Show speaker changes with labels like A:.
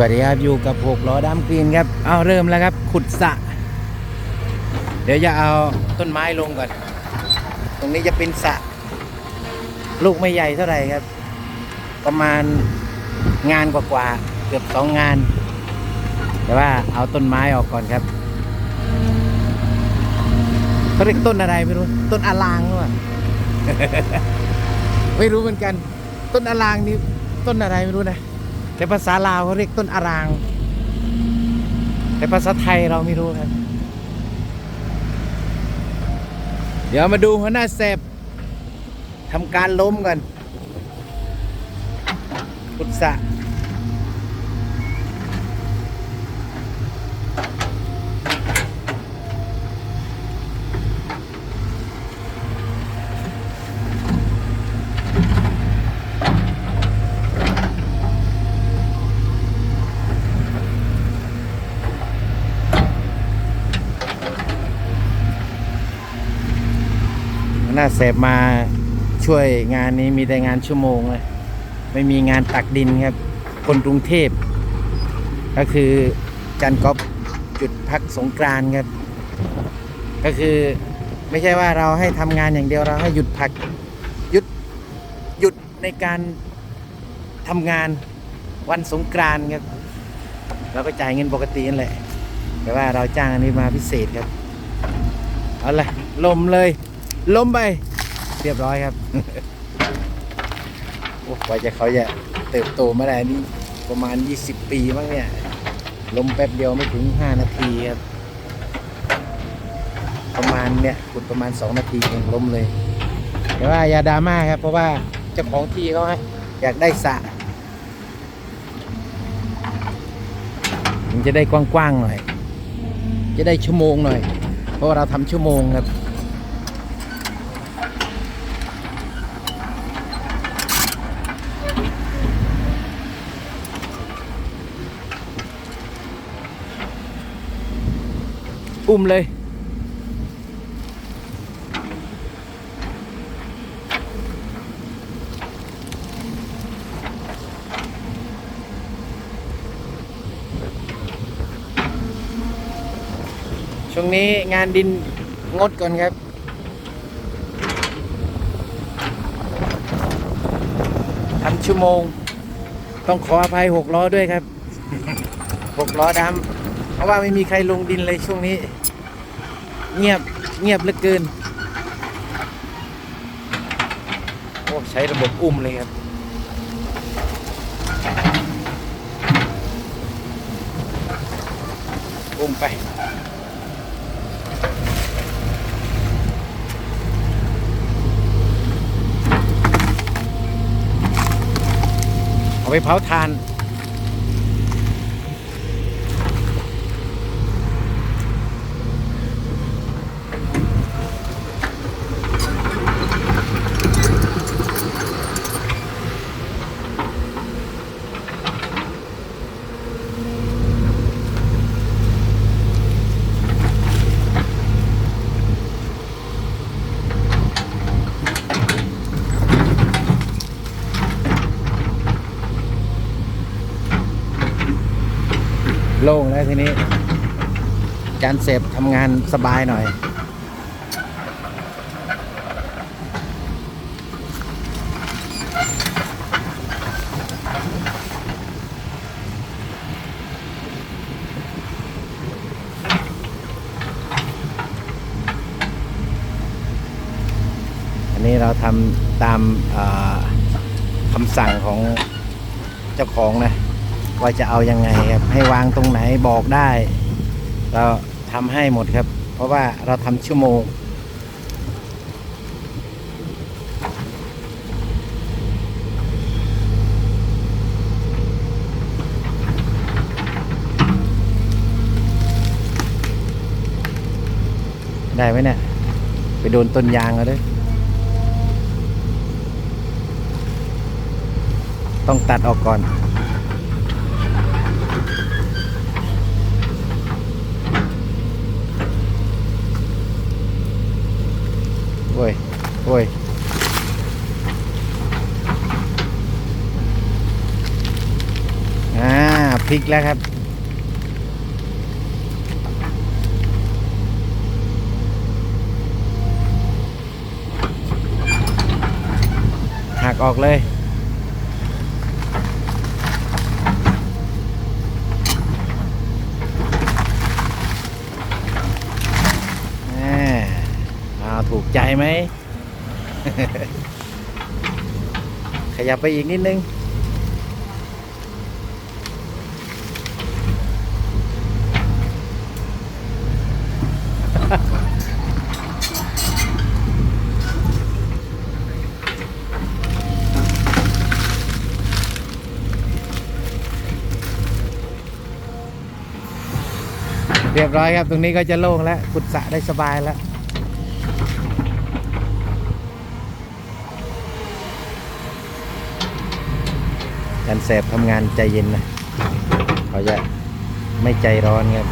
A: วัสดีครับอยู่กับหกล้อดำกรีนครับ เอาเริ่มแล้วครับ ขุดสะ เดี๋ยวจะเอาต้นไม้ลงก่อน ตรงนี้จะเป็นสะ ลูกไม่ใหญ่เท่าไหร่ครับ ประมาณงานกว่าๆเกือบสองงาน แต่ว่าเอาต้นไม้ออกก่อนครับเขาเรียกต้นอะไรไม่รู้ ต้นอลางหรือเปล่าไม่รู้เหมือนกัน ต้นอลางนี่ต้นอะไรไม่รู้นะ แต่ภาษาลาวเขาเรียกต้นอาราง แต่ภาษาไทยเราไม่รู้ครับ เดี๋ยวมาดูหัวหน้าเสบทำการล้มกันพุทธะ น้าเซฟมาช่วยงานนี้มีแต่งานชั่วโมงเลยไม่มีงานตักดินครับ คนกรุงเทพ ก็คือจันก๊อฟจุดพักสงกรานครับ ก็คือไม่ใช่ว่าเราให้ทำงานอย่างเดียวเราให้หยุดพักหยุดหยุดในการทำงานวันสงกรานครับเราก็จ่ายเงินปกตินั่นแหละแต่ว่าเราจ้างอันนี้มาพิเศษครับ เอาละลมเลย ล้มไป เรียบร้อยครับโอ้กว่าจะเขาจะเติบโตมาได้นี่ประมาณ 20 ปีมั้งเนี่ยล้มแป๊บเดียวไม่ถึง 5 นาทีครับประมาณเนี่ยขุดประมาณ 2 นาทีเองล้มเลยแต่ว่าอย่าดราม่าครับ เพราะว่าเจ้าของที่เขาให้อยากได้สระมันจะได้กว้างๆหน่อย จะได้ชั่วโมงหน่อย เพราะาเราทำชั่วโมงครับ อุ้มเลยช่วงนี้งานดินงดก่อนครับ ทำชั่วโมง ต้องขออภัยหกล้อด้วยครับหกล้อดำ ราะว่าไม่มีใครลงดินเลยช่วงนี้ เงียบเงียบเหลือเกิน โอ้ใช้ระบบอุ้มเลยครับอุ้มไปเอาไปเผาทาน โล่งแล้วทีนี้จานเสพทำงานสบายหน่อย อันนี้เราทำตามคำสั่งของเจ้าของนะ ว่าจะเอายังไงครับให้วางตรงไหนบอกได้ เราทำให้หมดครับ เพราะว่าเราทำชั่วโมงได้ไหมเนี่ย ไปโดนต้นยางเอาด้วยต้องตัดออกก่อน อ้ยโอ้ยอ่าพพลิกแล้วครับหักออกเลย ไหม ขยับไปอีกนิดนึง เรียบร้อยครับ ตรงนี้ก็จะโล่งแล้วขุดสระได้สบายแล้ว การแสบทำงานใจเย็นนะเขาจะไม่ใจร้อนครับ